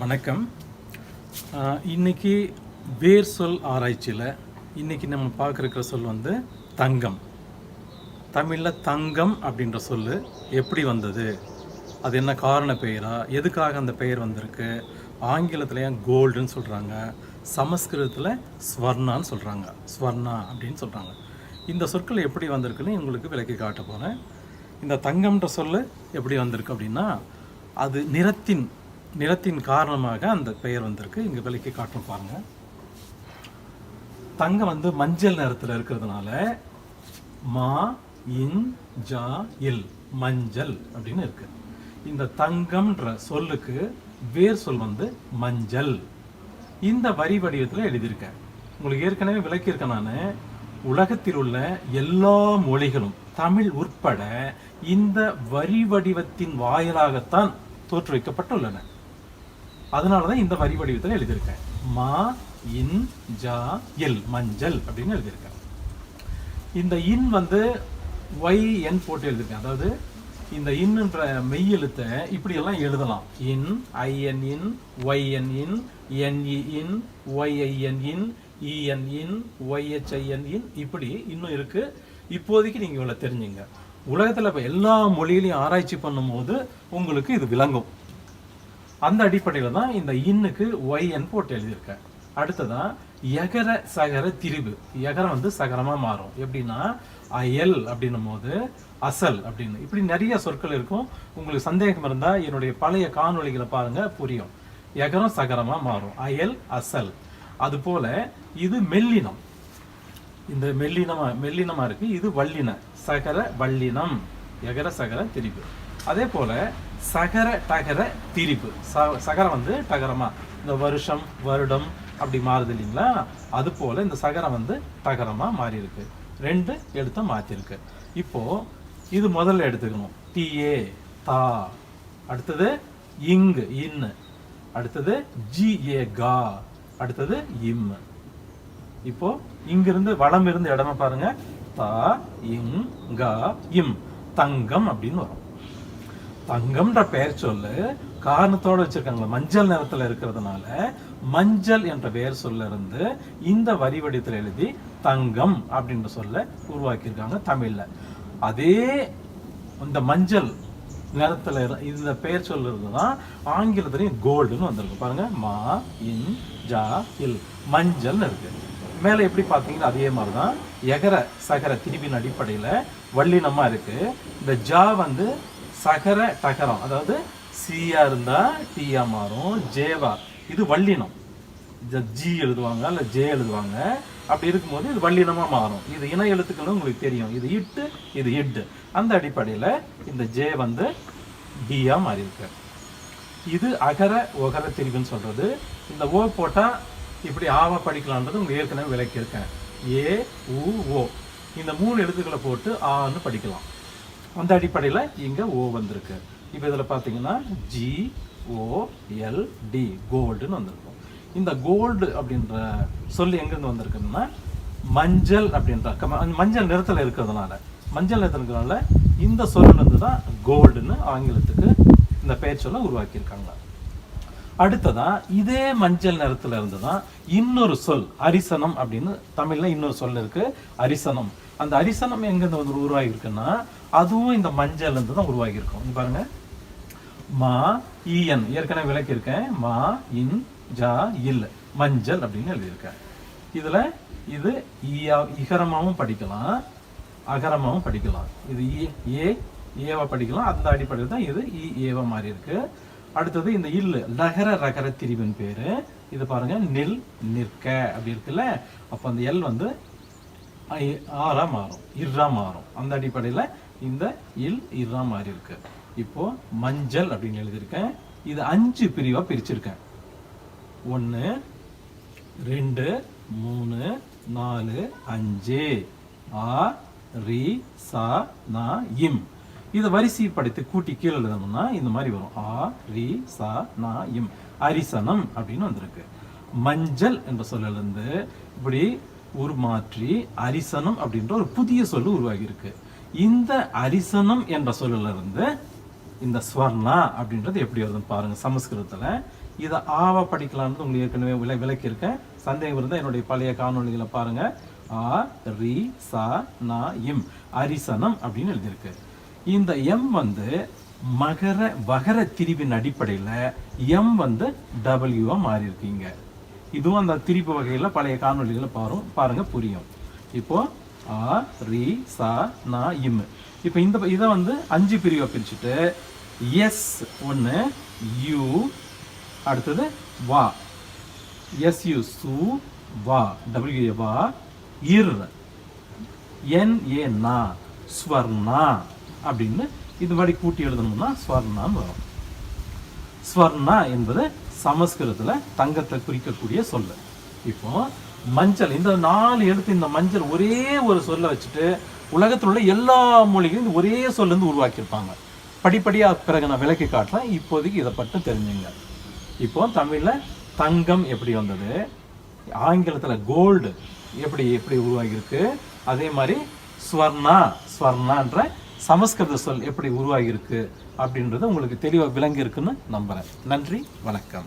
வணக்கம். இன்னைக்கு வேர் சொல் ஆராய்ச்சியில் இன்னைக்கு நம்ம பார்க்குற சொல் வந்து தங்கம். தமிழில் தங்கம் அப்படின்ற சொல் எப்படி வந்தது? அது என்ன காரண பெயரா? எதுக்காக அந்த பெயர் வந்திருக்கு? ஆங்கிலத்தில் ஏன் கோல்டுன்னு சொல்கிறாங்க சமஸ்கிருதத்தில் ஸ்வர்ணான்னு சொல்கிறாங்க ஸ்வர்ணா அப்படின்னு சொல்கிறாங்க இந்த சொற்கள் எப்படி வந்திருக்குன்னு உங்களுக்கு விளக்கி காட்ட போகிறேன் இந்த தங்கம்ன்ற சொல்லு எப்படி வந்திருக்கு அப்படின்னா அது நிறத்தின் நிலத்தின் காரணமாக அந்த பெயர் வந்திருக்கு. இங்கே விலைக்கு காட்டணும் பாருங்க. தங்கம் வந்து மஞ்சள் நிறத்தில் இருக்கிறதுனால மா இன் ஜா இல் மஞ்சள் அப்படின்னு இருக்கு. இந்த தங்கம்ன்ற சொல்லுக்கு வேர் சொல் வந்து மஞ்சள். இந்த வரி வடிவத்தில் எழுதியிருக்கேன். உங்களுக்கு ஏற்கனவே விளக்கியிருக்கேன் நான். உலகத்தில் உள்ள எல்லா மொழிகளும் தமிழ் உட்பட இந்த வரி வடிவத்தின் வாயிலாகத்தான் தோற்றுவிக்கப்பட்டுள்ளன. அதனால தான் இந்த வரி வடிவத்தில் எழுதியிருக்கேன். மா இன் ஜா எல் மஞ்சள் அப்படின்னு எழுதியிருக்கேன். இந்த இன் வந்து ஒய் என் போட்டு எழுதியிருக்கேன். அதாவது இந்த இன்னுன்ற மெய் எழுத்தை இப்படியெல்லாம் எழுதலாம். இன் ஐஎன் இன் ஒய்என் இன் என்இ இன் ஒய்ஐஎன் இன் இஎன் இன் ஒய்ஹெச்ஐஎன் இன் இப்படி இன்னும் இருக்குது இப்போதைக்கு நீங்கள் இவ்வளோ தெரிஞ்சுங்க. உலகத்தில் இப்போ எல்லா மொழியிலையும் ஆராய்ச்சி பண்ணும்போது உங்களுக்கு இது விளங்கும். அந்த அடிப்படையில் தான் இந்த இன்னுக்கு ஒய்என் போட்டு எழுதியிருக்கேன். அடுத்ததான் எகர சகர திரிவு எகரம் வந்து சகரமாக மாறும். எப்படின்னா அயல் அப்படின்னும் போது அசல் அப்படின்னு. இப்படி நிறைய சொற்கள் இருக்கும். உங்களுக்கு சந்தேகம் இருந்தால் என்னுடைய பழைய காணொளிகளை பாருங்கள் புரியும். எகரம் சகரமாக மாறும். அயல் அசல். அதுபோல் இது மெல்லினம். இந்த மெல்லினமா மெல்லினமாக இருக்குது இது வல்லின. சகர வல்லினம். எகர சகர திரிவு அதே போல சகர டகர திரிப்பு ச- சகரம் வந்து டகரமா. இந்த வருஷம் வருடம் அப்படி மாறுது இல்லைங்களா? அது போல் இந்த சகரம் வந்து டகரமாக மாறி இருக்கு ரெண்டு எழுத்தை மாற்றிருக்கு இப்போது இது முதல்ல எடுத்துக்கணும். டிஏ தா. அடுத்தது இங்கு இன்னு அடுத்தது ஜி ஏ கா. அடுத்தது இம். இப்போ இங்கிருந்து வளம் இருந்து இடமா பாருங்க. தா இங் கா இம். தங்கம் அப்படின்னு வரும். தங்கம்ன்ற பெயர் சொல்லு காரணத்தோட வச்சிருக்காங்க மஞ்சள் நிறத்துல இருக்கிறதுனால மஞ்சள் என்ற பெயர் சொல்ல இருந்து இந்த வரி வடிவத்தில் எழுதி தங்கம் அப்படின்ற சொல்ல உருவாக்கியிருக்காங்க தமிழ்ல. அதே இந்த மஞ்சள் நிறத்துல இந்த பெயர் சொல்லுறது தான் ஆங்கிலத்துலேயும் கோல்டுன்னு வந்திருக்கு. பாருங்க மா இன் ஜா இல் மஞ்சள்னு இருக்கு. மேலே எப்படி பார்த்தீங்கன்னா அதே மாதிரி தான் எகர சகர திரிவின் அடிப்படையில் வள்ளினமாக இருக்கு. இந்த ஜா வந்து சகர டகரம் அதாவது சியா இருந்தால் டீயா மாறும் ஜேவா இது வல்லினம். இந்த ஜி எழுதுவாங்க இல்லை ஜே எழுதுவாங்க. அப்படி இருக்கும்போது இது வள்ளினமாக மாறும். இது இன எழுத்துக்கள் உங்களுக்கு தெரியும். இது இட்டு இது இட்டு அந்த அடிப்படையில் இந்த ஜே வந்து டியாக மாறியிருக்கு. இது அகர ஒகர திரிவுன்னு சொல்கிறது இந்த ஓ போட்டால் இப்படி ஆவா படிக்கலான்றது உங்களுக்கு ஏற்கனவே விளக்கியிருக்கேன். ஏ உ ஓ இந்த மூணு எழுத்துக்களை போட்டு ஆன்னு படிக்கலாம். அந்த அடிப்படையில் இங்கே ஓ வந்திருக்கு. இப்போ இதில் பார்த்தீங்கன்னா ஜி ஓ எல் டி கோல்டுன்னு வந்திருக்கும். இந்த கோல்டு அப்படின்ற சொல் எங்கேருந்து வந்திருக்குன்னா மஞ்சள் அப்படின்ற மஞ்சள் நிறத்தில் இருக்கிறதுனால. மஞ்சள் நிறத்தில் இருக்கிறதுனால இந்த சொல்லிருந்து தான் கோல்டுன்னு ஆங்கிலத்துக்கு இந்த பெயர் சொல்ல உருவாக்கியிருக்காங்க. அடுத்ததா இதே மஞ்சள் நிறத்துல இருந்து தான் இன்னொரு சொல் அரிசனம் அப்படின்னு தமிழ்ல இன்னொரு சொல் இருக்கு அரிசனம். அந்த அரிசனம் எங்கிருந்து வந்து உருவாகி இருக்குன்னா அதுவும் இந்த மஞ்சள் இருந்து தான் உருவாகி இருக்கும் பாருங்க. மா இஎன் ஏற்கனவே விளக்கியிருக்கேன். மா இன் ஜா இல். மஞ்சள் அப்படின்னு எழுதியிருக்கேன். இதுல இது ஈயா இகரமாவும் படிக்கலாம். அகரமாவும் படிக்கலாம். இது இ- ஏ ஏவா படிக்கலாம். அந்த அடிப்படையில் தான் இது இ ஏவா மாறி இருக்கு அடுத்தது இந்த இல்லு லகர ரகர திரிவின் பேர். இது பாருங்க நில் நிற்க அப்படி இருக்குல்ல? அப்போ அந்த எல் வந்து ஐ- மாறும் இர்ரா மாறும். அந்த அடிப்படையில் இந்த இல் இர்ரா மாறி இருக்கு. இப்போ மஞ்சள் அப்படின்னு எழுதியிருக்கேன். இது அஞ்சு பிரிவாக பிரிச்சிருக்கேன். ஒன்று ரெண்டு மூணு நாலு அஞ்சு. ஆ ரி சா நா இம். இதை வரிசைப்படுத்தி கூட்டி கீழே எழுதணும்னா இந்த மாதிரி வரும். ஆ ரி சா நா இம். அரிசனம் அப்படின்னு வந்திருக்கு. மஞ்சள் என்ற சொல்லிலிருந்து இப்படி உருமாற்றி அரிசனம் அப்படின்ற ஒரு புதிய சொல்லு உருவாகி இருக்கு இந்த அரிசனம் என்ற சொல்லிலிருந்து இந்த ஸ்வர்ணா அப்படின்றது எப்படி வருதுன்னு பாருங்க சமஸ்கிருதத்தில். இதை ஆவா படிக்கலாம்னு உங்களுக்கு ஏற்கனவே விளை விளக்கியிருக்கேன். சந்தேகம் இருந்தால் என்னுடைய பழைய காணொளிகளை பாருங்க. ஆ ரி சா நா இம். அரிசனம் அப்படின்னு எழுதியிருக்கு. இந்த எம் வந்து மகர வகர திரிவின் அடிப்படையில் எம் வந்து டபிள்யூவாக மாறியிருக்கீங்க. இதுவும் அந்த திரிப்பு வகையில் பழைய காணொளிகளை பாரும் பாருங்கள் புரியும். இப்போது ஆ ரி சா நா இம். இப்போ இந்த இதை வந்து அஞ்சு பிரிவை பிரிச்சுட்டு எஸ் ஒன்று யூ அடுத்தது வா. எஸ் யூ சு வா. டபிள்யூ வா. இர். என் ஏ நா. ஸ்வர்ணா. அப்படின்னு இது மாதிரி கூட்டி எழுதணும்னா ஸ்வர்ணான்னு வரும். ஸ்வர்ணா என்பது சமஸ்கிருதத்துல தங்கத்தை குறிக்கக்கூடிய சொல்லு. இப்போ மஞ்சள் இந்த நாலு எழுத்து இந்த மஞ்சள் ஒரே ஒரு சொல்லை வச்சுட்டு உலகத்தில் உள்ள எல்லா மொழிகளும் இந்த ஒரே சொல்ல இருந்து உருவாக்கியிருப்பாங்க. படிப்படியாக பிறகு நான் விளக்கி காட்டுறேன். இப்போதைக்கு இதை பற்றி தெரிஞ்சுங்க. இப்போ தமிழ்ல தங்கம் எப்படி வந்தது? ஆங்கிலத்துல கோல்டு எப்படி எப்படி உருவாகியிருக்கு? அதே மாதிரி ஸ்வர்ணா ஸ்வர்ணான்ற சமஸ்கிருத சொல் எப்படி உருவாகியிருக்கு அப்படின்றது உங்களுக்கு தெளிவாக விளங்கி இருக்குன்னு நம்புறேன். நன்றி வணக்கம்.